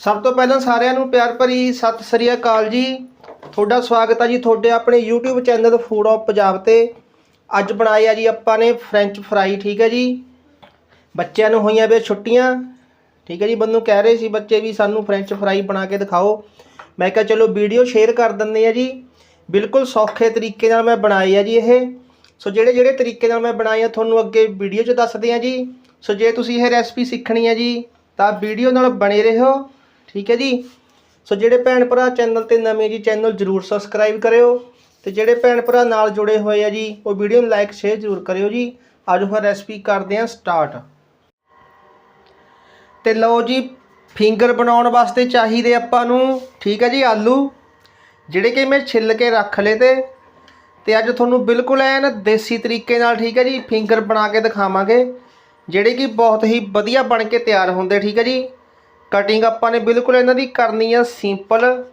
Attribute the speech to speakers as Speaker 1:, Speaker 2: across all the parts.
Speaker 1: ਸਭ ਤੋਂ ਪਹਿਲਾਂ ਸਾਰਿਆਂ ਨੂੰ ਪਿਆਰ ਭਰੀ ਸਤਿ ਸ੍ਰੀ ਅਕਾਲ ਜੀ। ਤੁਹਾਡਾ ਸਵਾਗਤ ਹੈ ਜੀ ਤੁਹਾਡੇ ਆਪਣੇ YouTube channel food of Punjab ਤੇ। ਅੱਜ ਬਣਾਏ ਆ ਜੀ ਆਪਾਂ ਨੇ ਫ੍ਰੈਂਚ ਫਰਾਈ ਠੀਕ ਹੈ ਜੀ। ਬੱਚਿਆਂ ਨੂੰ ਹੋਈਆਂ ਵੇ ਛੁੱਟੀਆਂ, ਠੀਕ ਹੈ ਜੀ। ਬੰਨੂ ਕਹਿ ਰਹੇ ਸੀ ਬੱਚੇ ਵੀ ਸਾਨੂੰ ਫ੍ਰੈਂਚ ਫਰਾਈ ਬਣਾ ਕੇ ਦਿਖਾਓ। ਮੈਂ ਕਿਹਾ ਚਲੋ ਵੀਡੀਓ ਸ਼ੇਅਰ ਕਰ ਦਿੰਦੇ ਆ ਜੀ। ਬਿਲਕੁਲ ਸੌਖੇ ਤਰੀਕੇ ਨਾਲ ਮੈਂ ਬਣਾਏ ਆ ਜੀ ਇਹ। ਸੋ ਜਿਹੜੇ ਜਿਹੜੇ ਤਰੀਕੇ ਨਾਲ ਮੈਂ ਬਣਾਏ ਆ, ਤੁਹਾਨੂੰ ਅੱਗੇ ਵੀਡੀਓ 'ਚ ਦੱਸਦੇ ਆ ਜੀ। ਸੋ ਜੇ ਤੁਸੀਂ ਇਹ ਰੈਸਪੀ ਸਿੱਖਣੀ ਹੈ ਜੀ, ਤਾਂ ਵੀਡੀਓ ਨਾਲ ਬਣੇ ਰਹੋ। ਠੀਕ ਹੈ ਜੀ? ਸੋ ਜਿਹੜੇ ਭੈਣ ਭਰਾ ਚੈਨਲ ਤੇ ਨਵੇਂ ਜੀ, ਚੈਨਲ ਜਰੂਰ ਸਬਸਕ੍ਰਾਈਬ ਕਰਿਓ। ਤੇ ਜਿਹੜੇ ਭੈਣ ਭਰਾ ਨਾਲ ਜੁੜੇ ਹੋਏ ਆ ਜੀ, ਉਹ ਵੀਡੀਓ ਨੂੰ ਲਾਈਕ ਸ਼ੇਅਰ ਜਰੂਰ ਕਰਿਓ ਜੀ। ਅੱਜ ਫਿਰ ਰੈਸਪੀ ਕਰਦੇ ਆ ਸਟਾਰਟ ਤੇ ਲਓ ਜੀ ਫਿੰਗਰ ਬਣਾਉਣ ਵਾਸਤੇ ਚਾਹੀਦੇ ਆਪਾਂ ਨੂੰ, ਠੀਕ ਹੈ ਜੀ, ਆਲੂ। ਜਿਹੜੇ ਕਿ ਮੈਂ ਛਿੱਲ ਕੇ ਰੱਖ ਲਏ ਤੇ ਤੇ ਅੱਜ ਤੁਹਾਨੂੰ ਬਿਲਕੁਲ ਐਨ ਦੇਸੀ ਤਰੀਕੇ ਨਾਲ, ਠੀਕ ਹੈ ਜੀ ਫਿੰਗਰ ਬਣਾ ਕੇ ਦਿਖਾਵਾਂਗੇ। ਜਿਹੜੇ ਕਿ ਬਹੁਤ ਹੀ ਵਧੀਆ ਬਣ ਕੇ ਤਿਆਰ ਹੁੰਦੇ, ਠੀਕ ਹੈ ਜੀ। ਕਟਿੰਗ ਆਪਾਂ ਨੇ ਬਿਲਕੁਲ ਇਹਨਾਂ ਦੀ ਕਰਨੀ ਆ ਸਿੰਪਲ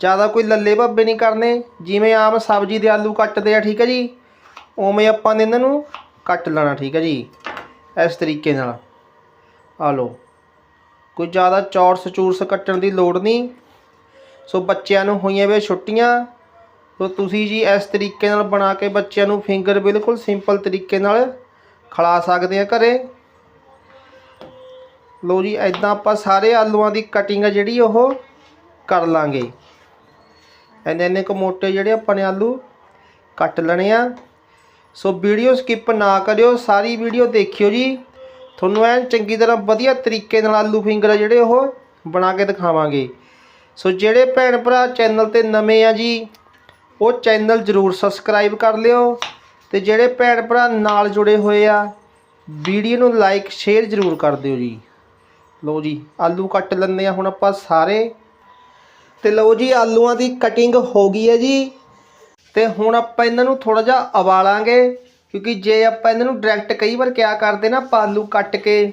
Speaker 1: ਜ਼ਿਆਦਾ ਕੋਈ ਲੱਲੇ ਭੱਬੇ ਨਹੀਂ ਕਰਨੇ। ਜਿਵੇਂ ਆਮ ਸਬਜ਼ੀ ਦੇ ਆਲੂ ਕੱਟਦੇ ਆ, ਠੀਕ ਹੈ ਜੀ? ਉਵੇਂ ਆਪਾਂ ਨੇ ਇਹਨਾਂ ਨੂੰ ਕੱਟ ਲੈਣਾ, ਠੀਕ ਹੈ ਜੀ? ਇਸ ਤਰੀਕੇ ਨਾਲ। ਆ ਲਓ। ਕੋਈ ਜ਼ਿਆਦਾ ਚੌਰਸ ਚੂਰਸ ਕੱਟਣ ਦੀ ਲੋੜ ਨਹੀਂ। ਸੋ ਬੱਚਿਆਂ ਨੂੰ ਹੋਈਆਂ ਵੇ ਛੁੱਟੀਆਂ। ਸੋ ਤੁਸੀਂ ਜੀ ਇਸ ਤਰੀਕੇ ਨਾਲ ਬਣਾ ਕੇ ਬੱਚਿਆਂ ਨੂੰ ਫਿੰਗਰ ਬਿਲਕੁਲ ਸਿੰਪਲ ਤਰੀਕੇ ਨਾਲ ਖਿਲਾ ਸਕਦੇ ਆ ਘਰੇ। ਲਓ ਜੀ ਐਦਾਂ ਆਪਾਂ ਸਾਰੇ ਆਲੂਆਂ ਦੀ ਕਟਿੰਗ ਆ ਜਿਹੜੀ ਉਹ ਕਰ ਲਾਂਗੇ। ਇੰਨੇ ਇੰਨੇ ਕੁ ਮੋਟੇ ਜਿਹੜੇ ਆਪਾਂ ਨੇ ਆਲੂ ਕੱਟ ਲੈਣੇ ਆ। ਸੋ ਵੀਡੀਓ ਸਕਿਪ ਨਾ ਕਰਿਓ, ਸਾਰੀ ਵੀਡੀਓ ਦੇਖਿਓ ਜੀ। ਤੁਹਾਨੂੰ ਐਨ ਚੰਗੀ ਤਰ੍ਹਾਂ ਵਧੀਆ ਤਰੀਕੇ ਨਾਲ ਆਲੂ ਫਿੰਗਰ ਜਿਹੜੇ ਉਹ ਬਣਾ ਕੇ ਦਿਖਾਵਾਂਗੇ। ਸੋ ਜਿਹੜੇ ਭੈਣ ਭਰਾ ਚੈਨਲ ਤੇ ਨਵੇਂ ਆ ਜੀ, ਉਹ ਚੈਨਲ ਜਰੂਰ ਸਬਸਕ੍ਰਾਈਬ ਕਰ ਲਿਓ ਤੇ ਜਿਹੜੇ ਭੈਣ ਭਰਾ ਨਾਲ ਜੁੜੇ ਹੋਏ ਆ, ਵੀਡੀਓ ਨੂੰ ਲਾਈਕ ਸ਼ੇਅਰ ਜਰੂਰ ਕਰ ਦਿਓ ਜੀ। ਲਓ ਜੀ, ਆਲੂ ਕੱਟ ਲੈਂਦੇ ਆ ਹੁਣ ਆਪਾਂ ਸਾਰੇ। ਤੇ ਲਓ ਜੀ, ਆਲੂਆਂ ਦੀ ਕਟਿੰਗ ਹੋ ਗਈ ਹੈ ਜੀ। ਤੇ ਹੁਣ ਆਪਾਂ ਇਹਨਾਂ ਨੂੰ ਥੋੜਾ ਜਿਹਾ ਉਬਾਲਾਂਗੇ, ਕਿਉਂਕਿ ਜੇ ਆਪਾਂ ਇਹਨਾਂ ਨੂੰ ਡਾਇਰੈਕਟ ਕਈ ਵਾਰ ਕਿਆ ਕਰਦੇ ਨਾ, ਆਪਾਂ ਆਲੂ ਕੱਟ ਕੇ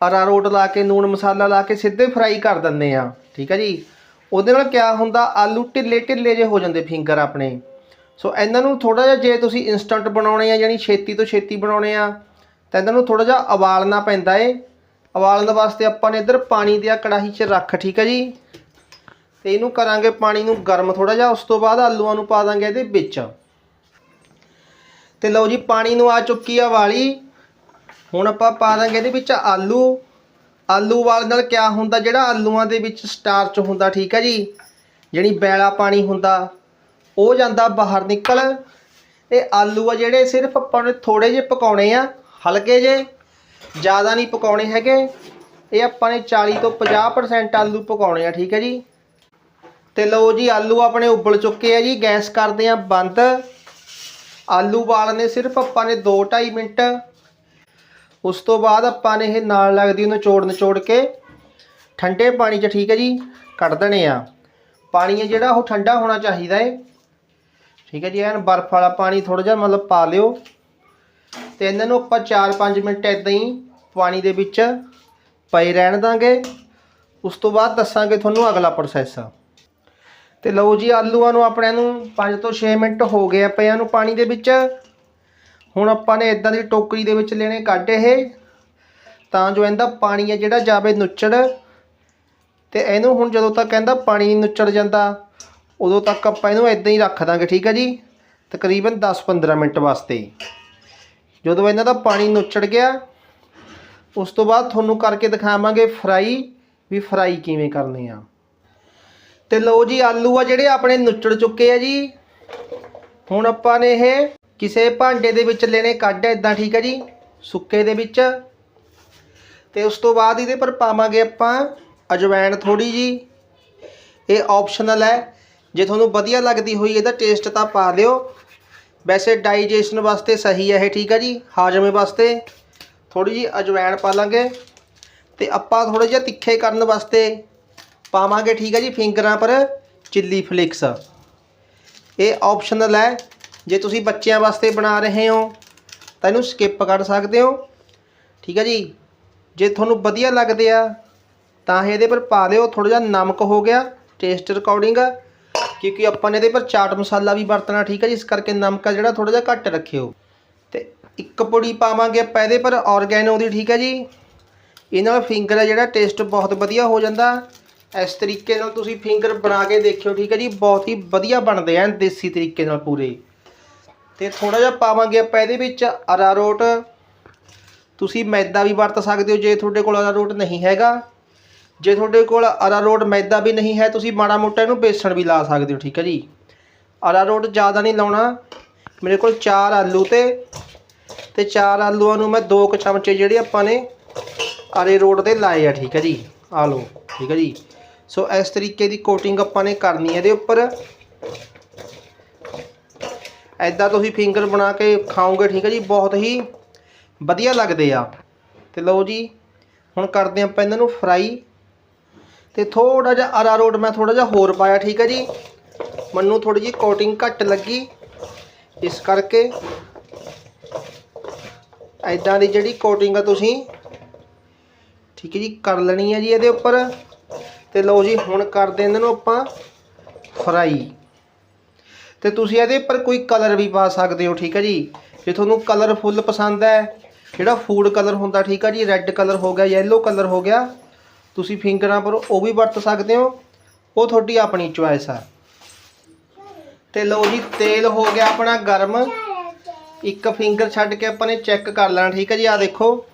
Speaker 1: ਅਰਾਰੋਟ ਲਾ ਕੇ, ਨੂਣ ਮਸਾਲਾ ਲਾ ਕੇ ਸਿੱਧੇ ਫਰਾਈ ਕਰ ਦਿੰਦੇ ਆ ਠੀਕ ਹੈ ਜੀ। ਉਹਦੇ ਨਾਲ ਕਿਆ ਹੁੰਦਾ, ਆਲੂ ਢਿੱਲੇ ਢਿੱਲੇ ਜੇ ਹੋ ਜਾਂਦੇ ਫਿੰਗਰ ਆਪਣੇ। ਸੋ ਇਹਨਾਂ ਨੂੰ ਥੋੜਾ ਜਿਹਾ ਜੇ ਤੁਸੀਂ ਇਨਸਟੰਟ ਬਣਾਉਣੇ ਆ, ਯਾਨੀ ਛੇਤੀ ਤੋਂ ਛੇਤੀ ਬਣਾਉਣੇ ਆ, ਤਾਂ ਇਹਨਾਂ ਨੂੰ ਥੋੜਾ ਜਿਹਾ ਉਬਾਲਣਾ ਪੈਂਦਾ ਏ। ਉਬਾਲਣ ਵਾਸਤੇ ਆਪਾਂ ਨੇ ਇੱਧਰ ਪਾਣੀ ਦਿਆ ਕੜਾਹੀ 'ਚ ਰੱਖ, ਠੀਕ ਹੈ ਜੀ? ਤੇ ਇਹਨੂੰ ਕਰਾਂਗੇ ਪਾਣੀ ਨੂੰ ਗਰਮ ਥੋੜਾ ਜਿਹਾ, ਉਸ ਤੋਂ ਬਾਅਦ ਆਲੂਆਂ ਨੂੰ ਪਾ ਦਾਂਗੇ ਇਹਦੇ ਵਿੱਚ। ਤੇ ਲਓ ਜੀ, ਪਾਣੀ ਨੂੰ ਆ ਚੁੱਕੀ ਆ ਵਾਲੀ। ਹੁਣ ਆਪਾਂ ਪਾ ਦਾਂਗੇ ਇਹਦੇ ਵਿੱਚ ਆਲੂ। ਆਲੂ ਵਾਲ ਨਾਲ ਕਿਆ ਹੁੰਦਾ? ਜਿਹੜਾ ਆਲੂਆਂ ਦੇ ਵਿੱਚ ਸਟਾਰਚ ਹੁੰਦਾ, ਠੀਕ ਹੈ ਜੀ? ਜਿਹੜੀ ਬੈਲਾ ਪਾਣੀ ਹੁੰਦਾ, ਉਹ ਜਾਂਦਾ ਬਾਹਰ ਨਿਕਲ। ਇਹ ਆਲੂ ਆ ਜਿਹੜੇ, ਸਿਰਫ ਆਪਾਂ ਨੇ ਥੋੜੇ ਜਿਹੇ ਪਕਾਉਣੇ ਆ, ਹਲਕੇ ਜਿਹੇ। ਜ਼ਿਆਦਾ ਨਹੀਂ ਪਕਾਉਣੇ ਹੈਗੇ। ਇਹ ਆਪਾਂ ਨੇ 40 ਤੋਂ 50% ਆਲੂ ਪਕਾਉਣੇ ਆ, ਠੀਕ ਹੈ ਜੀ। ਤੇ ਲਓ ਜੀ, ਆਲੂ ਆਪਣੇ ਉਬਲ ਚੁੱਕੇ ਆ ਜੀ, ਗੈਸ ਕਰਦੇ ਆ ਬੰਦ। ਆਲੂ ਉਬਾਲਣੇ ਸਿਰਫ ਆਪਾਂ ਨੇ 2-2.5 ਮਿੰਟ। ਉਸ ਤੋਂ ਬਾਅਦ ਆਪਾਂ ਨੇ ਇਹ ਨਾਲ ਲੱਗਦੀ ਉਹਨੂੰ ਚੋੜ ਨਚੋੜ ਕੇ ਠੰਡੇ ਪਾਣੀ 'ਚ, ਠੀਕ ਹੈ ਜੀ, ਕੱਢ ਦੇਣੇ ਆ। ਪਾਣੀ ਹੈ ਜਿਹੜਾ, ਉਹ ਠੰਡਾ ਹੋਣਾ ਚਾਹੀਦਾ ਹੈ ਠੀਕ ਹੈ ਜੀ, ਐਨ ਬਰਫ਼ ਵਾਲਾ ਪਾਣੀ ਥੋੜਾ ਜਿਹਾ ਮਤਲਬ ਪਾ ਲਿਓ। ਤੇ ਇਹਨਾਂ ਨੂੰ ਆਪਾਂ 4-5 ਮਿੰਟ ਇਦਾਂ ਹੀ ਪਾਣੀ ਦੇ ਵਿੱਚ ਪਏ ਰਹਿਣ ਦਾਂਗੇ। ਉਸ ਤੋਂ ਬਾਅਦ ਦੱਸਾਂਗੇ ਤੁਹਾਨੂੰ ਅਗਲਾ ਪ੍ਰੋਸੈਸ ਤੇ ਲਓ ਜੀ, ਆਲੂਆਂ ਨੂੰ ਆਪਣੇ ਨੂੰ 5 ਤੋਂ 6 ਮਿੰਟ ਹੋ ਗਏ ਆ ਪਿਆਂ ਨੂੰ ਪਾਣੀ ਦੇ ਵਿੱਚ। ਹੁਣ ਆਪਾਂ ਨੇ ਇਦਾਂ ਦੀ ਟੋਕਰੀ ਦੇ ਵਿੱਚ ਲੈਣੇ ਕੱਢ ਇਹ। ਤਾਂ ਜੋ ਇਹਦਾ ਪਾਣੀ ਹੈ ਜਿਹੜਾ ਜਾਵੇ ਨੁੱਚੜ। ਤੇ ਇਹਨੂੰ ਹੁਣ ਜਦੋਂ ਤੱਕ ਕਹਿੰਦਾ ਪਾਣੀ ਨੁੱਚੜ ਜਾਂਦਾ, ਉਦੋਂ ਤੱਕ ਆਪਾਂ ਇਹਨੂੰ ਇਦਾਂ ਹੀ ਰੱਖ ਦਾਂਗੇ, ਠੀਕ ਹੈ ਜੀ? ਤਕਰੀਬਨ 10-15 ਮਿੰਟ ਵਾਸਤੇ। ਜਦੋਂ ਇਹਨਾਂ ਦਾ ਪਾਣੀ ਨੁੱਚੜ ਗਿਆ ਉਸ ਤੋਂ ਬਾਅਦ ਤੁਹਾਨੂੰ ਕਰਕੇ ਦਿਖਾਵਾਂਗੇ ਫਰਾਈ, ਵੀ ਫਰਾਈ ਕਿਵੇਂ ਕਰਨੇ ਆ। ਤੇ ਲਓ ਜੀ, ਆਲੂ ਆ ਜਿਹੜੇ ਆਪਣੇ ਨੁੱਚੜ ਚੁੱਕੇ ਆ ਜੀ। ਹੁਣ ਆਪਾਂ ਨੇ ਇਹ ਕਿਸੇ ਭਾਂਡੇ ਦੇ ਵਿੱਚ ਲੈਣੇ, ਕੱਢ ਇਦਾਂ ਠੀਕ ਹੈ ਜੀ, ਸੁੱਕੇ ਦੇ ਵਿੱਚ। ਤੇ ਉਸ ਤੋਂ ਬਾਅਦ ਇਹਦੇ ਪਰ ਪਾਵਾਂਗੇ ਆਪਾਂ ਅਜਵਾਇਣ ਥੋੜੀ ਜੀ। ਇਹ ਆਪਸ਼ਨਲ ਹੈ। ਜੇ ਤੁਹਾਨੂੰ ਵਧੀਆ ਲੱਗਦੀ ਹੋਈ ਇਹਦਾ ਟੇਸਟ ਤਾਂ ਪਾ ਲਿਓ ਵੈਸੇ ਡਾਈਜੈਸ਼ਨ ਵਾਸਤੇ ਸਹੀ ਹੈ ਇਹ, ਠੀਕ ਹੈ ਜੀ, ਹਾਜ਼ਮੇ ਵਾਸਤੇ। ਥੋੜੀ ਜੀ ਅਜਵਾਇਣ ਪਾ ਲਾਂਗੇ ਤੇ ਆਪਾਂ ਥੋੜਾ ਜਿਹਾ ਤਿੱਖੇ ਕਰਨ ਵਾਸਤੇ ਪਾਵਾਂਗੇ, ਠੀਕ ਹੈ ਜੀ, ਫਿੰਗਰਾਂ ਪਰ ਚਿੱਲੀ ਫਲੇਕਸ। ਇਹ ਆਪਸ਼ਨਲ ਹੈ। ਜੇ ਤੁਸੀਂ ਬੱਚਿਆਂ ਵਾਸਤੇ ਬਣਾ ਰਹੇ ਹੋ, ਤਾਂ ਇਹਨੂੰ ਸਕਿਪ ਕਰ ਸਕਦੇ ਹੋ। ਠੀਕ ਹੈ ਜੀ, ਜੇ ਤੁਹਾਨੂੰ ਵਧੀਆ ਲੱਗਦੇ ਆ, ਤਾਂ ਇਹਦੇ ਪਰ ਪਾ ਦਿਓ ਥੋੜਾ ਜਿਹਾ ਨਮਕ ਹੋ ਗਿਆ ਟੇਸਟ ਰਿਕਾਰਡਿੰਗ ਕਿਉਂਕਿ ਆਪਾਂ ਨੇ ਇਹਦੇ ਪਰ ਚਾਟ ਮਸਾਲਾ ਵੀ ਵਰਤਣਾ, ਠੀਕ ਹੈ ਜੀ, ਇਸ ਕਰਕੇ ਨਮਕ ਆ ਜਿਹੜਾ ਥੋੜਾ ਜਿਹਾ ਘੱਟ ਰੱਖਿਓ। ਤੇ ਇੱਕ ਪੁੜੀ ਪਾਵਾਂਗੇ ਆਪਾਂ ਇਹਦੇ, ਪਰ ਆਰਗੈਨੋ ਦੀ ਠੀਕ ਹੈ ਜੀ। ਇਹ ਨਾਲ ਫਿੰਗਰ ਹੈ ਜਿਹੜਾ ਟੇਸਟ ਬਹੁਤ ਵਧੀਆ ਹੋ ਜਾਂਦਾ। ਇਸ ਤਰੀਕੇ ਨਾਲ ਤੁਸੀਂ ਫਿੰਗਰ ਬਣਾ ਕੇ ਦੇਖਿਓ, ਠੀਕ ਹੈ ਜੀ। ਬਹੁਤ ਹੀ ਵਧੀਆ ਬਣਦੇ ਆ ਦੇਸੀ ਤਰੀਕੇ ਨਾਲ ਪੂਰੇ। ਤੇ ਥੋੜਾ ਜਿਹਾ ਪਾਵਾਂਗੇ ਆਪਾਂ ਇਹਦੇ ਵਿੱਚ ਅਰਾਰੋਟ ਤੁਸੀਂ ਮੈਦਾ ਵੀ ਵਰਤ ਸਕਦੇ ਹੋ, ਜੇ ਤੁਹਾਡੇ ਕੋਲ ਅਰਾਰੋਟ ਨਹੀਂ ਹੈਗਾ। ਜੇ ਤੁਹਾਡੇ ਕੋਲ ਅਰਾਰੋਟ ਮੈਦਾ ਵੀ ਨਹੀਂ ਹੈ, ਤੁਸੀਂ ਮਾੜਾ ਮੋਟਾ ਇਹਨੂੰ ਬੇਸਣ ਵੀ ਲਾ ਸਕਦੇ ਹੋ, ਠੀਕ ਹੈ ਜੀ। ਅਰਾਰੋਟ ਜ਼ਿਆਦਾ ਨਹੀਂ ਲਾਉਣਾ। ਮੇਰੇ ਕੋਲ 4 ਆਲੂ ਤੇ ਤੇ ਚਾਰ ਆਲੂਆਂ ਨੂੰ ਮੈਂ ਦੋ ਕੁ ਚਮਚੇ ਜਿਹੜੇ ਆਪਾਂ ਨੇ ਅਰੇ ਰੋਡ ਦੇ ਲਾਏ ਆ, ਠੀਕ ਹੈ ਜੀ ਆ ਲਓ ਠੀਕ ਹੈ ਜੀ। ਸੋ ਇਸ ਤਰੀਕੇ ਦੀ ਕੋਟਿੰਗ ਆਪਾਂ ਨੇ ਕਰਨੀ ਹੈ ਇਹਦੇ ਉੱਪਰ। ਐਦਾਂ ਤੁਸੀਂ ਫਿੰਗਰ ਬਣਾ ਕੇ ਖਾਓਗੇ, ਠੀਕ ਹੈ ਜੀ, ਬਹੁਤ ਹੀ ਵਧੀਆ ਲੱਗਦੇ ਆ। ਤੇ ਲਓ ਜੀ, ਹੁਣ ਕਰਦੇ ਆਪਾਂ ਇਹਨਾਂ ਨੂੰ ਫਰਾਈ ਤੇ ਥੋੜਾ ਜਿਹਾ ਅਰਾਰੋਟ ਮੈਂ ਥੋੜਾ ਜਿਹਾ ਹੋਰ ਪਾਇਆ, ਠੀਕ ਹੈ ਜੀ। ਮੈਨੂੰ ਥੋੜੀ ਜਿਹੀ ਕੋਟਿੰਗ ਘੱਟ ਲੱਗੀ। ਇਸ ਕਰਕੇ ਐਦਾਂ ਦੀ ਜਿਹੜੀ ਕੋਟਿੰਗ ਆ ਤੁਸੀਂ, ਠੀਕ ਹੈ ਜੀ, ਕਰ ਲੈਣੀ ਹੈ ਜੀ ਇਹਦੇ ਉੱਪਰ। ਤੇ ਲਓ ਜੀ, ਹੁਣ ਕਰਦੇ ਇਹਨਾਂ ਨੂੰ ਆਪਾਂ ਫਰਾਈ ਤੇ ਤੁਸੀਂ ਇਹਦੇ ਉੱਪਰ ਕੋਈ ਕਲਰ ਵੀ ਪਾ ਸਕਦੇ ਹੋ, ਠੀਕ ਹੈ ਜੀ। ਜੇ ਤੁਹਾਨੂੰ ਕਲਰਫੁੱਲ ਪਸੰਦ ਹੈ, ਜਿਹੜਾ ਫੂਡ ਕਲਰ ਹੁੰਦਾ, ਠੀਕ ਹੈ ਜੀ ਰੈੱਡ ਕਲਰ ਹੋ ਗਿਆ ਯੈਲੋ ਕਲਰ ਹੋ ਗਿਆ, ਤੁਸੀਂ ਫਿੰਗਰਾਂ ਪਰ ਉਹ ਵੀ ਵਰਤ ਸਕਦੇ ਹੋ। ਉਹ ਤੁਹਾਡੀ ਆਪਣੀ ਚੁਆਇਸ ਆ। ਤੇ ਲਓ ਜੀ, ਤੇਲ ਹੋ ਗਿਆ ਆਪਣਾ ਗਰਮ। ਇੱਕ ਫਿੰਗਰ ਛੱਡ ਕੇ ਆਪਾਂ ਨੇ ਚੈੱਕ ਕਰ ਲੈਣਾ, ਠੀਕ ਹੈ ਜੀ? ਆ ਦੇਖੋ।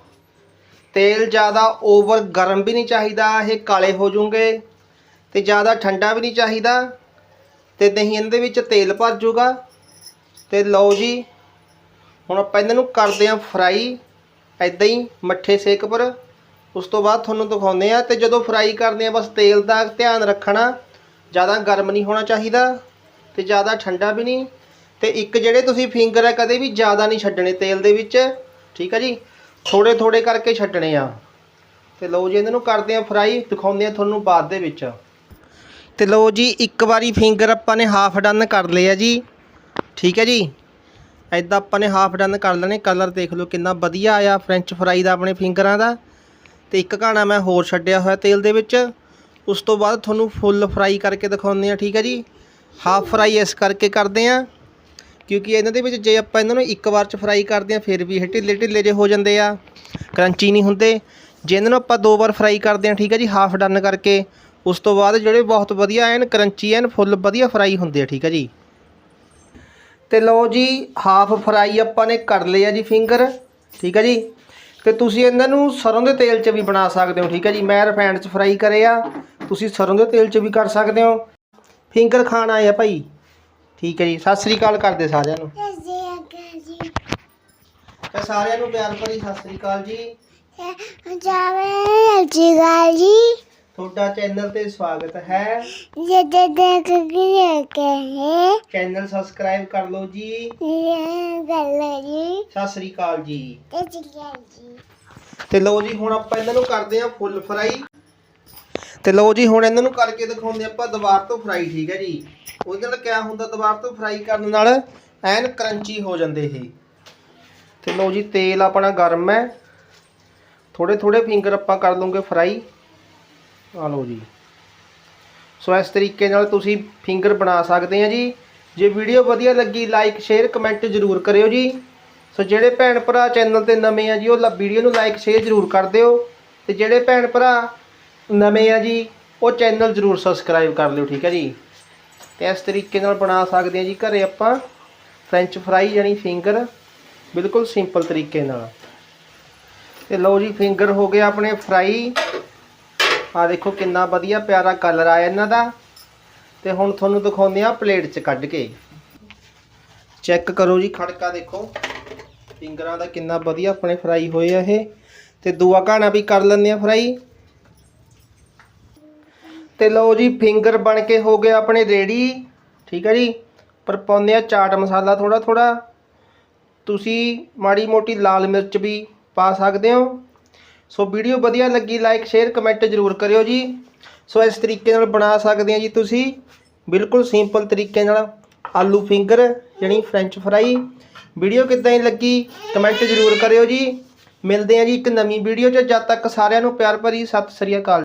Speaker 1: ਤੇਲ ਜ਼ਿਆਦਾ ਓਵਰ ਗਰਮ ਵੀ ਨਹੀਂ ਚਾਹੀਦਾ, ਇਹ ਕਾਲੇ ਹੋ ਜੂਗੇ ਤੇ ਜ਼ਿਆਦਾ ਠੰਡਾ ਵੀ ਨਹੀਂ ਚਾਹੀਦਾ। ਤੇ ਨਹੀਂ ਇਹਦੇ ਵਿੱਚ ਤੇਲ ਭਰ ਜੂਗਾ ਤੇ ਲਓ ਜੀ, ਹੁਣ ਆਪਾਂ ਇਹਨਾਂ ਨੂੰ ਕਰਦੇ ਆਂ ਫਰਾਈ ਐਦਾਂ ਹੀ ਮੱਠੇ ਸੇਕ ਪਰ। ਉਸ ਤੋਂ ਬਾਅਦ ਤੁਹਾਨੂੰ ਦਿਖਾਉਂਦੇ ਆ ਤੇ ਜਦੋਂ ਫਰਾਈ ਕਰਦੇ ਆ ਬਸ ਤੇਲ ਦਾ ਧਿਆਨ ਰੱਖਣਾ। ਜ਼ਿਆਦਾ ਗਰਮ ਨਹੀਂ ਹੋਣਾ ਚਾਹੀਦਾ ਤੇ ਜ਼ਿਆਦਾ ਠੰਡਾ ਵੀ ਨਹੀਂ। ਤੇ ਇੱਕ ਜਿਹੜੇ ਤੁਸੀਂ ਫਿੰਗਰ ਹੈ ਕਦੇ ਵੀ ਜ਼ਿਆਦਾ ਨਹੀਂ ਛੱਡਣੇ ਤੇਲ ਦੇ ਵਿੱਚ, ਠੀਕ ਹੈ ਜੀ? ਥੋੜੇ ਥੋੜੇ ਕਰਕੇ ਛੱਡਣੇ ਆ। ਤੇ ਲਓ ਜੀ, ਇਹਨਾਂ ਨੂੰ ਕਰਦੇ ਆ ਫਰਾਈ ਦਿਖਾਉਂਦੇ ਆ ਤੁਹਾਨੂੰ ਬਾਅਦ ਦੇ ਵਿੱਚ। ਤੇ ਲਓ ਜੀ, ਇੱਕ ਵਾਰੀ ਫਿੰਗਰ ਆਪਾਂ ਨੇ ਹਾਫ ਡਨ ਕਰ ਲਿਆ ਜੀ। ਠੀਕ ਹੈ ਜੀ? ਐਦਾਂ ਆਪਾਂ ਨੇ ਹਾਫ ਡਨ ਕਰ ਲੈਣੇ। ਕਲਰ ਦੇਖ ਲਓ ਕਿੰਨਾ ਵਧੀਆ ਆਇਆ ਫ੍ਰੈਂਚ ਫਰਾਈ ਦਾ ਆਪਣੇ ਫਿੰਗਰਾਂ ਦਾ। ਤੇ ਇੱਕ ਘਾਣਾ ਮੈਂ ਹੋਰ ਛੱਡਿਆ ਹੋਇਆ ਤੇਲ ਦੇ ਵਿੱਚ। ਉਸ ਤੋਂ ਬਾਅਦ ਤੁਹਾਨੂੰ ਫੁੱਲ ਫਰਾਈ ਕਰਕੇ ਦਿਖਾਉਂਦੇ ਆ, ਠੀਕ ਹੈ ਜੀ? ਹਾਫ ਫਰਾਈ ਇਸ ਕਰਕੇ ਕਰਦੇ ਆ। ਕਿਉਂਕਿ ਇਹਨਾਂ ਦੇ ਵਿੱਚ ਜੇ ਆਪਾਂ ਇਹਨਾਂ ਨੂੰ ਇੱਕ ਵਾਰ ਚ ਫਰਾਈ ਕਰਦੇ ਆ ਫਿਰ ਵੀ ਇਹ ਢਿੱਲੇ ਢਿੱਲੇ ਜੇ ਹੋ ਜਾਂਦੇ ਆ ਕਰੰਚੀ ਨਹੀਂ ਹੁੰਦੇ। ਜੇ ਇਹਨਾਂ ਨੂੰ ਆਪਾਂ ਦੋ ਵਾਰ ਫਰਾਈ ਕਰਦੇ ਆ ਠੀਕ ਆ ਜੀ ਹਾਫ ਡਨ ਕਰਕੇ, ਉਸ ਤੋਂ ਬਾਅਦ ਜਿਹੜੇ ਬਹੁਤ ਵਧੀਆ ਐਨ ਕਰੰਚੀ ਐਨ ਫੁੱਲ ਵਧੀਆ ਫਰਾਈ ਹੁੰਦੇ ਆ, ਠੀਕ ਹੈ ਜੀ। ਤੇ ਲਓ ਜੀ ਹਾਫ ਫਰਾਈ ਆਪਾਂ ਨੇ ਕਰ ਲਏ ਆ ਜੀ ਫਿੰਗਰ ਠੀਕ ਹੈ ਜੀ। ਤੇ ਤੁਸੀਂ ਇਹਨਾਂ ਨੂੰ ਸਰੋਂ ਦੇ ਤੇਲ 'ਚ ਵੀ ਬਣਾ ਸਕਦੇ ਹੋ, ਠੀਕ ਹੈ ਜੀ। ਮੈਂ ਰਿਫਾਈਨਡ 'ਚ ਫਰਾਈ ਕਰੇ ਆ ਤੁਸੀਂ ਸਰੋਂ ਦੇ ਤੇਲ 'ਚ ਵੀ ਕਰ ਸਕਦੇ ਹੋ। ਫਿੰਗਰ ਖਾਣਾ ਹੈ ਭਾਈ। ਠੀਕ ਹੈ ਜੀ ਸਤਿ ਸ੍ਰੀ ਅਕਾਲ ਕਰਦੇ ਸਾਰਿਆਂ ਨੂੰ। ਤੇ ਸਾਰਿਆਂ ਨੂੰ ਪਿਆਰ ਭਰੀ ਸਤਿ ਸ੍ਰੀ ਅਕਾਲ ਜੀ।
Speaker 2: ਜਾਵੇ ਜੀ। ਗਾਜੀ
Speaker 1: ਤੁਹਾਡਾ ਚੈਨਲ ਤੇ ਸਵਾਗਤ ਹੈ।
Speaker 2: ਜੇ ਦੇ ਦੇ ਕੇ ਕੇ ਹੈ
Speaker 1: ਚੈਨਲ ਸਬਸਕ੍ਰਾਈਬ ਕਰ ਲਓ ਜੀ।
Speaker 2: ਇਹ ਗੱਲ ਜੀ।
Speaker 1: ਸਤਿ ਸ੍ਰੀ ਅਕਾਲ ਜੀ।
Speaker 2: ਤੇ ਜੀ।
Speaker 1: ਤੇ ਲਓ ਜੀ ਹੁਣ ਆਪਾਂ ਇਹਨਾਂ ਨੂੰ ਕਰਦੇ ਆ ਫੁੱਲ ਫਰਾਈ। ਤੇ ਲਓ ਜੀ, ਹੁਣ ਇਹਨਾਂ ਨੂੰ ਕਰਕੇ ਦਿਖਾਉਂਦੇ ਆਪਾਂ ਦੁਬਾਰ ਤੋਂ ਫਰਾਈ ਠੀਕ ਹੈ ਜੀ। ਉਹਦੇ ਨਾਲ ਕਿਆ ਹੁੰਦਾ ਦੁਬਾਰ ਤੋਂ ਫਰਾਈ ਕਰਨ ਨਾਲ ਐਨ ਕਰੰਚੀ ਹੋ ਜਾਂਦੇ ਇਹ। ਤੇ ਲਓ ਜੀ, ਤੇਲ ਆਪਣਾ ਗਰਮ ਹੈ। ਥੋੜੇ ਥੋੜੇ ਫਿੰਗਰ ਆਪਾਂ ਕਰ ਲਵਾਂਗੇ ਫਰਾਈ ਆ ਲਓ ਜੀ। ਸੋ ਇਸ ਤਰੀਕੇ ਨਾਲ ਤੁਸੀਂ ਫਿੰਗਰ ਬਣਾ ਸਕਦੇ ਆ ਜੀ। ਜੇ ਵੀਡੀਓ ਵਧੀਆ ਲੱਗੀ ਲਾਈਕ ਸ਼ੇਅਰ ਕਮੈਂਟ ਜ਼ਰੂਰ ਕਰਿਓ ਜੀ। ਸੋ ਜਿਹੜੇ ਭੈਣ ਭਰਾ ਚੈਨਲ ਤੇ ਨਵੇਂ ਆ ਜੀ, ਉਹ ਵੀਡੀਓ ਨੂੰ ਲਾਈਕ ਸ਼ੇਅਰ ਜ਼ਰੂਰ ਕਰ ਦਿਓ। ਤੇ ਜਿਹੜੇ ਭੈਣ ਭਰਾ ਨਵੇਂ ਆ ਜੀ, ਉਹ ਚੈਨਲ ਜ਼ਰੂਰ ਸਬਸਕ੍ਰਾਈਬ ਕਰ ਲਿਓ, ਠੀਕ ਹੈ ਜੀ। ਤੇ ਇਸ ਤਰੀਕੇ ਨਾਲ ਬਣਾ ਸਕਦੇ ਆ ਜੀ, ਘਰੇ ਆਪਾਂ ਫ੍ਰੈਂਚ ਫਰਾਈ ਜਾਨੀ ਫਿੰਗਰ ਬਿਲਕੁਲ ਸਿੰਪਲ ਤਰੀਕੇ ਨਾਲ। ਤੇ ਲਓ ਜੀ ਫਿੰਗਰ ਹੋ ਗਏ ਆਪਣੇ ਫਰਾਈ ਆ ਦੇਖੋ ਕਿੰਨਾ ਵਧੀਆ ਪਿਆਰਾ ਕਲਰ ਆਇਆ ਇਹਨਾਂ ਦਾ। ਤੇ ਹੁਣ ਤੁਹਾਨੂੰ ਦਿਖਾਉਂਦੇ ਆ ਪਲੇਟ 'ਚ ਕੱਢ ਕੇ। ਚੈੱਕ ਕਰੋ ਜੀ, ਖੜਕਾ ਦੇਖੋ। ਫਿੰਗਰਾਂ ਦਾ ਕਿੰਨਾ ਵਧੀਆ ਆਪਣੇ ਫਰਾਈ ਹੋਏ ਆ ਇਹ। ਤੇ ਦੂਆ ਘਾਣਾ ਵੀ ਕਰ ਲੈਂਦੇ ਆ ਫਰਾਈ ਤੇ ਲਓ ਜੀ ਫਿੰਗਰ ਬਣ ਕੇ ਹੋ ਗਏ ਆਪਣੇ ਰੈਡੀ ਠੀਕ ਹੈ ਜੀ? ਪਰ ਪਾਉਂਦੇ ਆ ਚਾਟ ਮਸਾਲਾ ਥੋੜਾ ਥੋੜਾ ਤੁਸੀਂ ਮਾੜੀ ਮੋਟੀ ਲਾਲ ਮਿਰਚ ਵੀ ਪਾ ਸਕਦੇ ਹੋ। ਸੋ ਵੀਡੀਓ ਵਧੀਆ ਲੱਗੀ ਲਾਈਕ ਸ਼ੇਅਰ ਕਮੈਂਟ ਜ਼ਰੂਰ ਕਰਿਓ ਜੀ। ਸੋ ਇਸ ਤਰੀਕੇ ਨਾਲ ਬਣਾ ਸਕਦੇ ਆ ਜੀ ਤੁਸੀਂ। ਬਿਲਕੁਲ ਸਿੰਪਲ ਤਰੀਕੇ ਨਾਲ ਆਲੂ ਫਿੰਗਰ ਯਾਨੀ ਫ੍ਰੈਂਚ ਫਰਾਈ ਵੀਡੀਓ ਕਿੱਦਾਂ ਹੀ ਲੱਗੀ ਕਮੈਂਟ ਜ਼ਰੂਰ ਕਰਿਓ ਜੀ। ਮਿਲਦੇ ਆ ਜੀ ਇੱਕ ਨਵੀਂ ਵੀਡੀਓ 'ਚ। ਜਦ ਤੱਕ ਸਾਰਿਆਂ ਨੂੰ ਪਿਆਰ ਭਰੀ, ਸਤਿ ਸ੍ਰੀ ਅਕਾਲ।